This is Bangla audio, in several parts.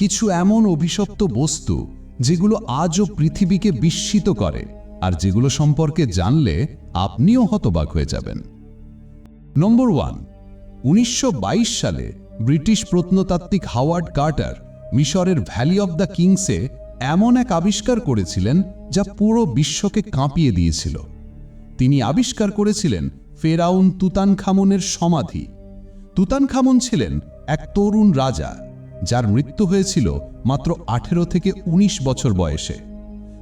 কিছু এমন অভিশপ্ত বস্তু যেগুলো আজও পৃথিবীকে বিস্মিত করে আর যেগুলো সম্পর্কে জানলে আপনিও হতবাক হয়ে যাবেন। নম্বর ওয়ান, উনিশশো বাইশ সালে ব্রিটিশ প্রত্নতাত্ত্বিক হাওয়ার্ড কার্টার মিশরের ভ্যালি অব দ্য কিংসে এমন এক আবিষ্কার করেছিলেন যা পুরো বিশ্বকে কাঁপিয়ে দিয়েছিল। তিনি আবিষ্কার করেছিলেন ফেরাউন তুতানখামনের সমাধি। তুতানখামন ছিলেন এক তরুণ রাজা যার মৃত্যু হয়েছিল মাত্র আঠেরো থেকে ১৯ বছর বয়সে।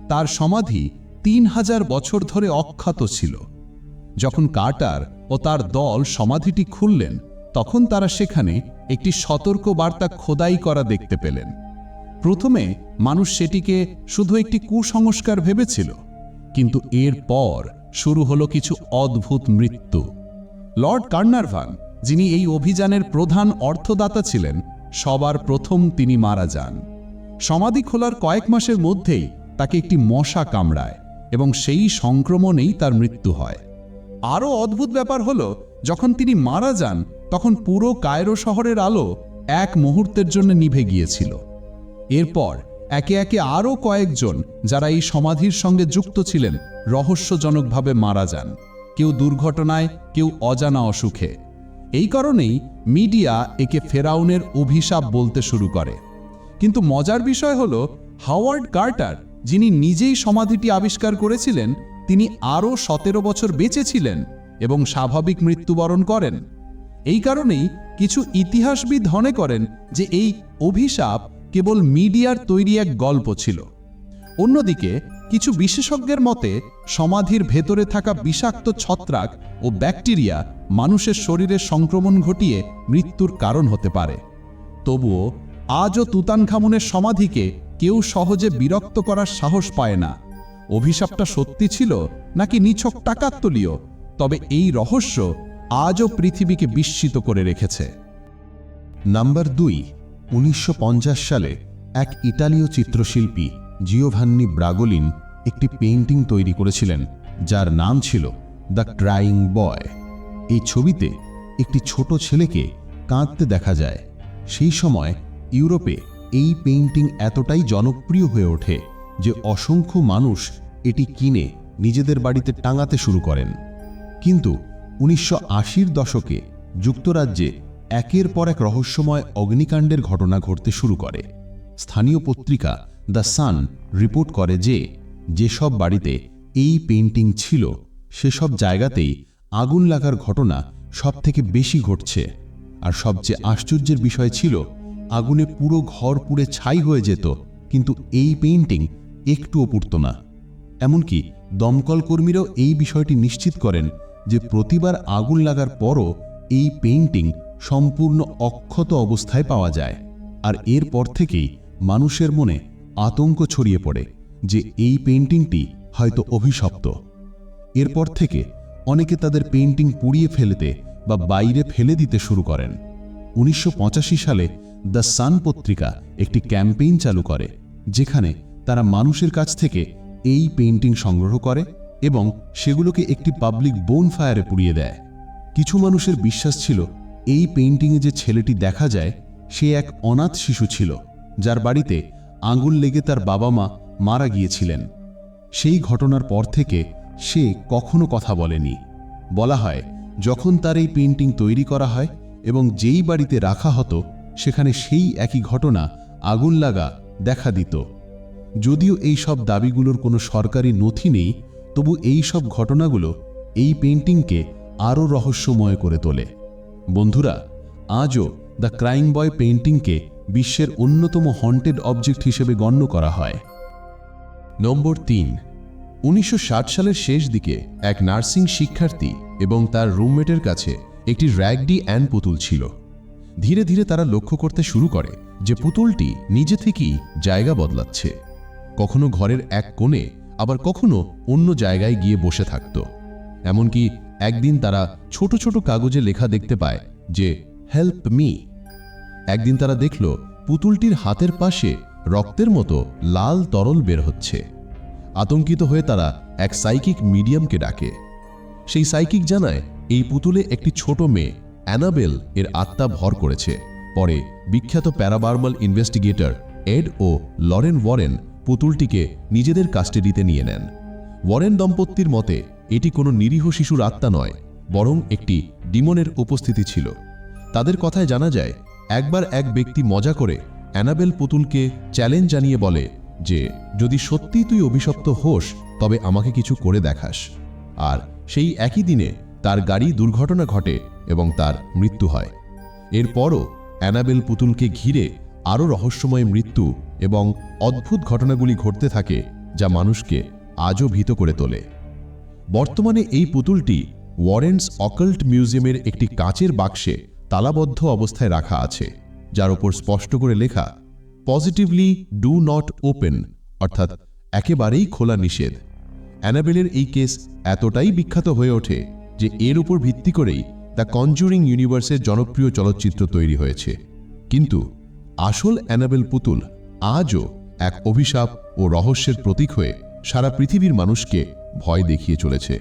তার সমাধি তিন হাজার বছর ধরে অক্ষত ছিল। যখন কার্টার ও তার দল সমাধিটি খুললেন, তখন তারা সেখানে একটি সতর্ক বার্তা খোদাই করা দেখতে পেলেন। প্রথমে মানুষ সেটিকে শুধু একটি কুসংস্কার ভেবেছিল, কিন্তু এর পর শুরু হলো কিছু অদ্ভুত মৃত্যু। লর্ড কার্নারভান, যিনি এই অভিযানের প্রধান অর্থদাতা ছিলেন সবার প্রথম তিনি মারা যান। সমাধি খোলার কয়েক মাসের মধ্যেই তাকে একটি মশা কামড়ায় এবং সেই সংক্রমণেই তার মৃত্যু হয়। আরও অদ্ভুত ব্যাপার হলো, যখন তিনি মারা যান, তখন পুরো কায়রো শহরের আলো এক মুহূর্তের জন্য নিভে গিয়েছিল। এরপর একে একে আরও কয়েকজন যারা এই সমাধির সঙ্গে যুক্ত ছিলেন, রহস্যজনকভাবে মারা যান। কেউ দুর্ঘটনায়, কেউ অজানা অসুখে। এই কারণেই মিডিয়া একে ফেরাউনের অভিশাপ বলতে শুরু করে। কিন্তু মজার বিষয় হল, হাওয়ার্ড কার্টার, যিনি নিজেই সমাধিটি আবিষ্কার করেছিলেন, তিনি আরও সতেরো বছর বেঁচে ছিলেন এবং স্বাভাবিক মৃত্যুবরণ করেন। এই কারণেই কিছু ইতিহাসবিদ মনে করেন যে এই অভিশাপ কেবল মিডিয়ার তৈরি এক গল্প ছিল। অন্যদিকে, কিছু বিশেষজ্ঞের মতে, সমাধির ভেতরে থাকা বিষাক্ত ছত্রাক ও ব্যাকটেরিয়া মানুষের শরীরে সংক্রমণ ঘটিয়ে মৃত্যুর কারণ হতে পারে। তবুও আজও তুতানখামুনের সমাধিকে কেউ সহজে বিরক্ত করার সাহস পায় না। অভিশাপটা সত্যি ছিল নাকি নিছক টাকাত্তলীয়? তবে এই রহস্য আজও পৃথিবীকে বিস্মিত করে রেখেছে। নাম্বার দুই, উনিশশো সালে এক ইতালীয় চিত্রশিল্পী জিওভান্নি ব্রাগোলিন একটি পেইন্টিং তৈরি করেছিলেন, যার নাম ছিল দ্য ক্রাইং বয়। এই ছবিতে একটি ছোট ছেলেকে কাঁদতে দেখা যায়। সেই সময় ইউরোপে এই পেইন্টিং এতটাই জনপ্রিয় হয়ে ওঠে যে অসংখ্য মানুষ এটি কিনে নিজেদের বাড়িতে টাঙাতে শুরু করেন। কিন্তু উনিশশো আশির দশকে যুক্তরাজ্যে একের পর এক রহস্যময় অগ্নিকাণ্ডের ঘটনা ঘটতে শুরু করে। স্থানীয় পত্রিকা দ্য সান রিপোর্ট করে যে, যেসব বাড়িতে এই পেইন্টিং ছিল, সেসব জায়গাতেই আগুন লাগার ঘটনা সবথেকে বেশি ঘটছে। আর সবচেয়ে আশ্চর্যের বিষয় ছিল, আগুনে পুরো ঘর পুড়ে ছাই হয়ে যেত, কিন্তু এই পেইন্টিং একটুও পুড়ত না। এমনকি দমকল কর্মীরাও এই বিষয়টি নিশ্চিত করেন যে প্রতিবার আগুন লাগার পরও এই পেইন্টিং সম্পূর্ণ অক্ষত অবস্থায় পাওয়া যায়। আর এরপর থেকেই মানুষের মনে আতঙ্ক ছড়িয়ে পড়ে যে এই পেইন্টিংটি হয়তো অভিশপ্ত। এরপর থেকে অনেকে তাদের পেইন্টিং পুড়িয়ে ফেলতে বা বাইরে ফেলে দিতে শুরু করেন। উনিশশো সালে দ্য সান পত্রিকা একটি ক্যাম্পেইন চালু করে, যেখানে তারা মানুষের কাছ থেকে এই পেইন্টিং সংগ্রহ করে এবং সেগুলোকে একটি পাবলিক বোন ফায়ারে পুড়িয়ে দেয়। কিছু মানুষের বিশ্বাস ছিল, এই পেইন্টিংয়ে যে ছেলেটি দেখা যায়, সে এক অনাথ শিশু ছিল, যার বাড়িতে আঙুল লেগে তার বাবা মা মারা গিয়েছিলেন। সেই ঘটনার পর থেকে সে কখনো কথা বলেনি। বলা হয়, যখন তার এই পেইন্টিং তৈরি করা হয় এবং যেই বাড়িতে রাখা হতো, সেখানে সেই একই ঘটনা আগুন লাগা দেখা দিত। যদিও এই সব দাবিগুলোর কোনো সরকারি নথি নেই, তবু এই সব ঘটনাগুলো এই পেন্টিংকে আরও রহস্যময় করে তোলে। বন্ধুরা, আজও দ্য ক্রাইং বয় পেইন্টিংকে বিশ্বের অন্যতম হন্টেড অবজেক্ট হিসেবে গণ্য করা হয়। নম্বর তিন উনিশশো ষাট সালের শেষ দিকে এক নার্সিং শিক্ষার্থী এবং তার রুমমেটের কাছে একটি র্যাগডি অ্যান পুতুল ছিল। ধীরে ধীরে তারা লক্ষ্য করতে শুরু করে যে পুতুলটি নিজে থেকেই জায়গা বদলাচ্ছে। কখনো ঘরের এক কোণে, আবার কখনো অন্য জায়গায় গিয়ে বসে থাকত। এমনকি একদিন তারা ছোট ছোট কাগজে লেখা দেখতে পায় যে, হেল্প মি। একদিন তারা দেখল পুতুলটির হাতের পাশে রক্তের মতো লাল তরল বের হচ্ছে। আতঙ্কিত হয়ে তারা এক সাইকিক মিডিয়ামকে ডাকে। সেই সাইকিক জানায়, এই পুতুলে একটি ছোট মেয়ে, অ্যানাবেল, এর আত্মা ভর করেছে। পরে বিখ্যাত প্যারাবার্মাল ইনভেস্টিগেটর এড ও লরেন ওয়ারেন পুতুলটিকে নিজেদের কাস্টাডিতে নিয়ে নেন। ওয়ারেন দম্পতির মতে, এটি কোনো নিরীহ শিশুর আত্মা নয়, বরং একটি ডিমনের উপস্থিতি ছিল। তাদের কথায় জানা যায়, একবার এক ব্যক্তি মজা করে অ্যানাবেল পুতুলকে চ্যালেঞ্জ জানিয়ে বলে যে, যদি সত্যিই তুই অভিশপ্ত হোস, তবে আমাকে কিছু করে দেখাস। আর সেই একই দিনে তার গাড়ি দুর্ঘটনা ঘটে এবং তার মৃত্যু হয়। এরপরও অ্যানাবেল পুতুলকে ঘিরে আরও রহস্যময় মৃত্যু এবং অদ্ভুত ঘটনাগুলি ঘটতে থাকে যা মানুষকে আজও ভীত করে তোলে। বর্তমানে এই পুতুলটি ওয়ারেন্স অকাল্ট মিউজিয়ামের একটি কাঁচের বাক্সে তালাবদ্ধ অবস্থায় রাখা আছে, যার উপর স্পষ্ট করে লেখা পজিটিভলি ডু নট ওপেন অর্থাৎ একেবারেই খোলা নিষেধ। অ্যানাবেলের এই কেস এতটাই বিখ্যাত হয়ে ওঠে যে এর উপর ভিত্তি করেই দ্য কনজুরিং ইউনিভার্সের জনপ্রিয় চলচ্চিত্র তৈরি হয়েছে। কিন্তু আসল অ্যানাবেল পুতুল আজও এক অভিশাপ ও রহস্যের প্রতীক হয়ে সারা পৃথিবীর মানুষকে ভয় দেখিয়ে চলেছে।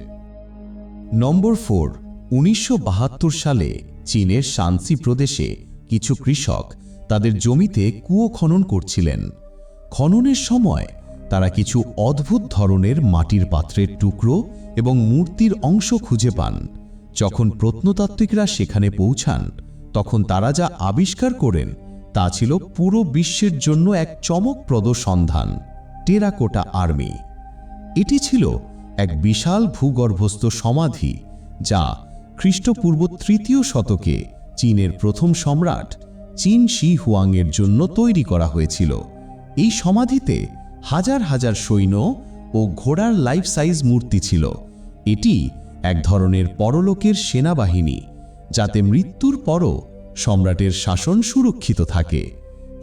নম্বর ফোর, উনিশশো বাহাত্তর সালে চীনের শান্সি প্রদেশে কিছু কৃষক তাদের জমিতে কুয়ো খনন করছিলেন। খননের সময় তারা কিছু অদ্ভুত ধরনের মাটির পাত্রের টুকরো এবং মূর্তির অংশ খুঁজে পান। যখন প্রত্নতাত্ত্বিকরা সেখানে পৌঁছান, তখন তারা যা আবিষ্কার করেন, তা ছিল পুরো বিশ্বের জন্য এক চমকপ্রদ সন্ধান, টেরাকোটা আর্মি। এটি ছিল এক বিশাল ভূগর্ভস্থ সমাধি, যা খ্রিস্টপূর্ব তৃতীয় শতকে চীনের প্রথম সম্রাট চীন শি হুয়াংয়ের জন্য তৈরি করা হয়েছিল। এই সমাধিতে হাজার হাজার সৈন্য ও ঘোড়ার লাইফ সাইজ মূর্তি ছিল। এটি এক ধরনের পরলোকের সেনাবাহিনী, যাতে মৃত্যুর পরও সম্রাটের শাসন সুরক্ষিত থাকে।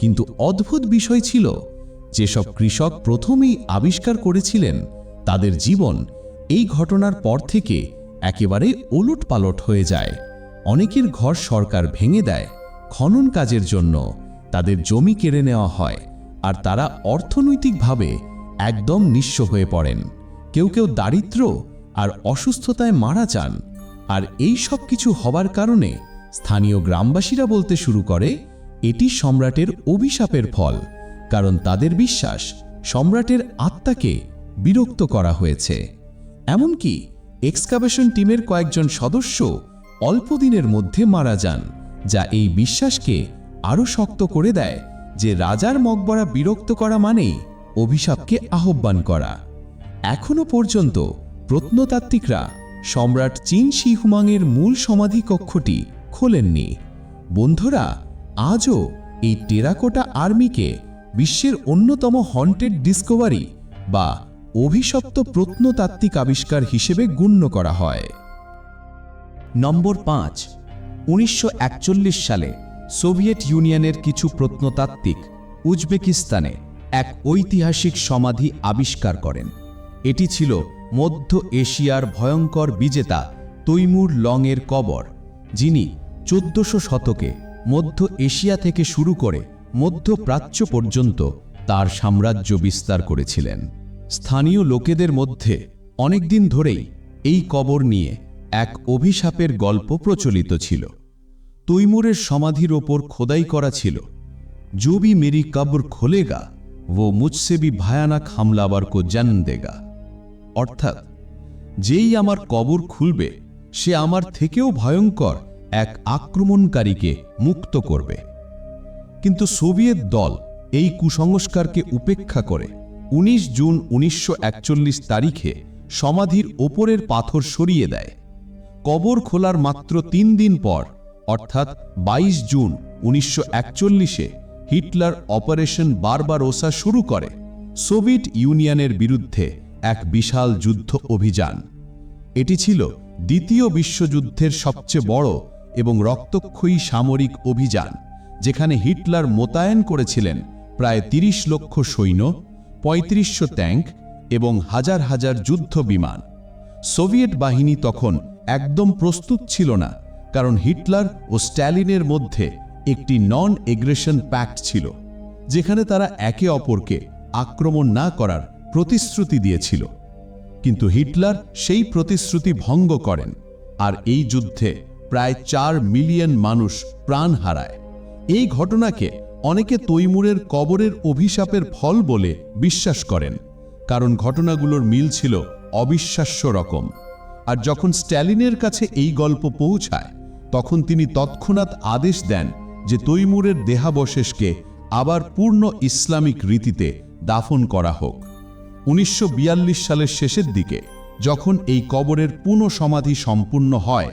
কিন্তু অদ্ভুত বিষয় ছিল, যেসব কৃষক প্রথমেই আবিষ্কার করেছিলেন, তাদের জীবন এই ঘটনার পর থেকে একেবারে ওলট পালট হয়ে যায়। অনেকের ঘর সরকার ভেঙে দেয় খনন কাজের জন্য তাদের জমি কেড়ে নেওয়া হয় আর তারা অর্থনৈতিকভাবে একদম নিঃস্ব হয়ে পড়েন। কেউ কেউ দারিদ্র আর অসুস্থতায় মারা যান আর এই সব কিছু হবার কারণে স্থানীয় গ্রামবাসীরা বলতে শুরু করে, এটি সম্রাটের অভিশাপের ফল, কারণ তাদের বিশ্বাস সম্রাটের আত্মাকে বিরক্ত করা হয়েছে। এমনকি এক্সকাভেশন টিমের কয়েকজন সদস্য অল্প দিনের মধ্যে মারা যান। যা এই বিশ্বাসকে আরও শক্ত করে দেয় যে রাজার মকবরা বিরক্ত করা মানেই অভিশাপকে আহ্বান করা। এখনও পর্যন্ত প্রত্নতাত্ত্বিকরা সম্রাট চীন শিহুমাংয়ের মূল সমাধি কক্ষটি খোলেননি। বন্ধুরা, আজও এই টেরাকোটা আর্মিকে বিশ্বের অন্যতম হন্টেড ডিসকভারি বা অভিশপ্ত প্রত্নতাত্ত্বিক আবিষ্কার হিসেবে গণ্য করা হয়। নম্বর পাঁচ উনিশশো একচল্লিশ সালে সোভিয়েত ইউনিয়নের কিছু প্রত্নতাত্ত্বিক উজবেকিস্তানে এক ঐতিহাসিক সমাধি আবিষ্কার করেন। এটি ছিল মধ্য এশিয়ার ভয়ঙ্কর বিজেতা তৈমুর লংয়ের কবর, যিনি চোদ্দশো শতকে মধ্য এশিয়া থেকে শুরু করে মধ্যপ্রাচ্য পর্যন্ত তার সাম্রাজ্য বিস্তার করেছিলেন। স্থানীয় লোকেদের মধ্যে অনেকদিন ধরেই এই কবর নিয়ে এক অভিশাপের গল্প প্রচলিত ছিল। তৈমুরের সমাধির ওপর খোদাই করা ছিল। জবি মেরি কবর খোলেগা, ও মুঝসে ভি ভয়ানক হামলাবার কো জন্ম দেগা। অর্থাৎ, যেই আমার কবর খুলবে, সে আমার থেকেও ভয়ঙ্কর এক আক্রমণকারীকে মুক্ত করবে। কিন্তু সোভিয়েত দল এই কুসংস্কারকে উপেক্ষা করে ১৯ জুন উনিশশো একচল্লিশ তারিখে সমাধির ওপরের পাথর সরিয়ে দেয়। কবর খোলার মাত্র তিন দিন পর, অর্থাৎ ২২ জুন উনিশশো হিটলার অপারেশন বারবারোসা শুরু করে সোভিয়েত ইউনিয়নের বিরুদ্ধে এক বিশাল যুদ্ধ অভিযান। এটি ছিল দ্বিতীয় বিশ্বযুদ্ধের সবচেয়ে বড় এবং রক্তক্ষয়ী সামরিক অভিযান, যেখানে হিটলার মোতায়েন করেছিলেন প্রায় ৩০ লক্ষ সৈন্য, পঁয়ত্রিশশো ট্যাঙ্ক এবং হাজার হাজার যুদ্ধ বিমান সোভিয়েট বাহিনী তখন একদম প্রস্তুত ছিল না, কারণ হিটলার ও স্ট্যালিনের মধ্যে একটি নন এগ্রেশন প্যাক্ট ছিল, যেখানে তারা একে অপরকে আক্রমণ না করার প্রতিশ্রুতি দিয়েছিল। কিন্তু হিটলার সেই প্রতিশ্রুতি ভঙ্গ করেন, আর এই যুদ্ধে প্রায় চার মিলিয়ন মানুষ প্রাণ হারায়। এই ঘটনাকে অনেকে তৈমুরের কবরের অভিশাপের ফল বলে বিশ্বাস করেন, কারণ ঘটনাগুলোর মিল ছিল অবিশ্বাস্য রকম। আর যখন স্ট্যালিনের কাছে এই গল্প পৌঁছায়, তখন তিনি তৎক্ষণাৎ আদেশ দেন যে তৈমুরের দেহাবশেষকে আবার পূর্ণ ইসলামিক রীতিতে দাফন করা হোক। উনিশশো বিয়াল্লিশ সালের শেষের দিকে যখন এই কবরের পুনঃ সমাধি সম্পূর্ণ হয়,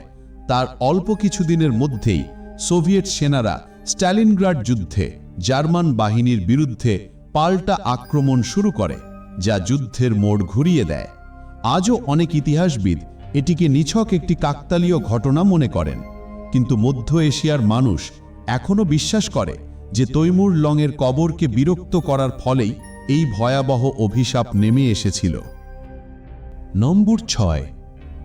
তার অল্প কিছুদিনের মধ্যেই সোভিয়েত সেনারা স্ট্যালিনগ্রাড যুদ্ধে জার্মান বাহিনীর বিরুদ্ধে পাল্টা আক্রমণ শুরু করে, যা যুদ্ধের মোড় ঘুরিয়ে দেয়। আজও অনেক ইতিহাসবিদ এটিকে নিছক একটি কাকতালীয় ঘটনা মনে করেন। কিন্তু মধ্য এশিয়ার মানুষ এখনও বিশ্বাস করে যে তৈমুর লংয়ের কবরকে বিরক্ত করার ফলেই এই ভয়াবহ অভিশাপ নেমে এসেছিল। নম্বর ছয়,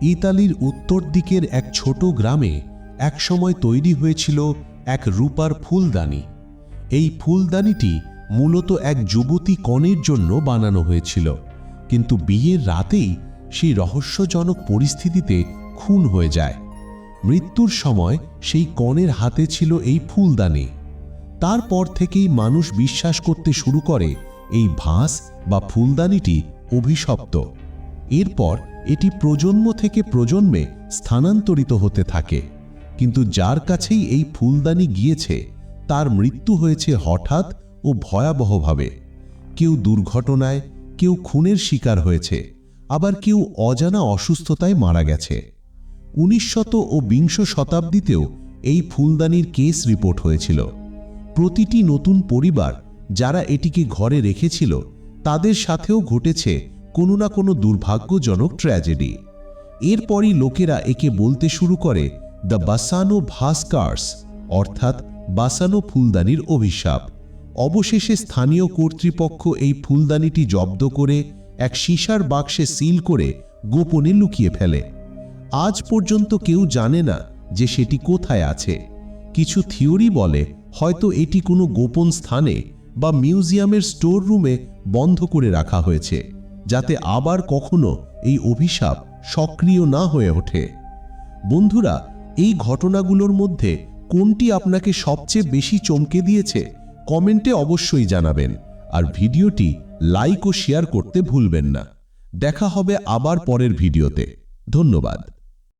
ইতালির উত্তর দিকের এক ছোট গ্রামে একসময় তৈরি হয়েছিল এক রূপার ফুলদানি। এই ফুলদানিটি মূলত এক যুবতী কনের জন্য বানানো হয়েছিল। কিন্তু বিয়ের রাতেই সেই রহস্যজনক পরিস্থিতিতে খুন হয়ে যায়। মৃত্যুর সময় সেই কনের হাতে ছিল এই ফুলদানি। তারপর থেকেই মানুষ বিশ্বাস করতে শুরু করে এই ভাঁস বা ফুলদানিটি অভিশপ্ত। এরপর এটি প্রজন্ম থেকে প্রজন্মে স্থানান্তরিত হতে থাকে। কিন্তু যার কাছেই এই ফুলদানি গিয়েছে, তার মৃত্যু হয়েছে হঠাৎ ও ভয়াবহভাবে। কেউ দুর্ঘটনায়, কেউ খুনের শিকার হয়েছে। আবার কেউ অজানা অসুস্থতায় মারা গেছে। উনিশ শত ও বিংশ শতাব্দীতেও এই ফুলদানির কেস রিপোর্ট হয়েছিল। প্রতিটি নতুন পরিবার যারা এটিকে ঘরে রেখেছিল, তাদের সাথেও ঘটেছে কোনো না কোনো দুর্ভাগ্যজনক ট্র্যাজেডি। এরপরই লোকেরা একে বলতে শুরু করে দ্য বাসানো ভাস্কার্স অর্থাৎ বাসানো ফুলদানির অভিশাপ। অবশেষে স্থানীয় কর্তৃপক্ষ এই ফুলদানিটি জব্দ করে এক সীসার বাক্সে সিল করে গোপনে লুকিয়ে ফেলে। আজ পর্যন্ত কেউ জানে না যে সেটি কোথায় আছে। কিছু থিওরি বলে হয়তো এটি কোনো গোপন স্থানে বা মিউজিয়ামের স্টোর রুমে বন্ধ করে রাখা হয়েছে, যাতে আবার কখনো এই অভিশাপ সক্রিয় না হয়ে ওঠে। বন্ধুরা, এই ঘটনাগুলোর মধ্যে কোনটি আপনাকে সবচেয়ে বেশি চমকে দিয়েছে, কমেন্টে অবশ্যই জানাবেন। আর ভিডিওটি লাইক ও শেয়ার করতে ভুলবেন না। দেখা হবে আবার পরের ভিডিওতে। ধন্যবাদ।